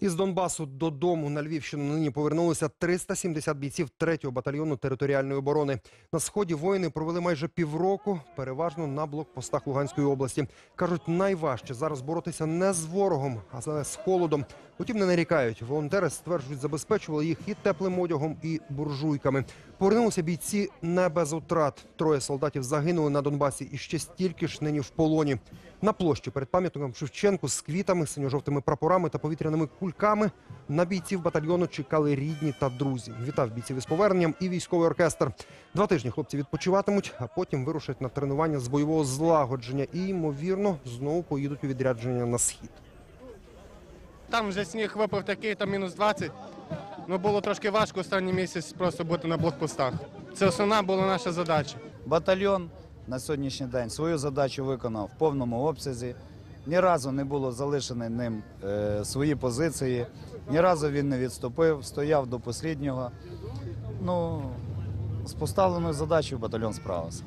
Із Донбасу додому на Львівщину нині повернулися 370 бійців 3-го батальйону територіальної оборони. На сході воїни провели майже півроку, переважно на блокпостах Луганської області. Кажуть, найважче зараз боротися не з ворогом, а з холодом. Утім, не нарікають. Волонтери стверджують, забезпечували їх і теплим одягом, і буржуйками. Повернулися бійці не без утрат. Троє солдатів загинули на Донбасі і ще стільки ж нині в полоні. На площі перед пам'ятником Шевченку з квітами, синьо-жовтими прапорами та повітряними кульками на бійців батальйону чекали рідні та друзі. Вітав бійців із поверненням і військовий оркестр. Два тижні хлопці відпочиватимуть, а потім вирушать на тренування з бойового злагодження і, ймовірно, знову поїдуть у відрядження на схід. Там вже сніг випав такий, там мінус 20. Ну було трошки важко останній місяць просто бути на блокпостах. Це основна була наша задача. Батальйон на сьогоднішній день свою задачу виконав в повному обсязі. Ні разу не було залишено ним е, свої позиції, ні разу він не відступив, стояв до останнього. Ну, з поставленою задачею батальйон справився.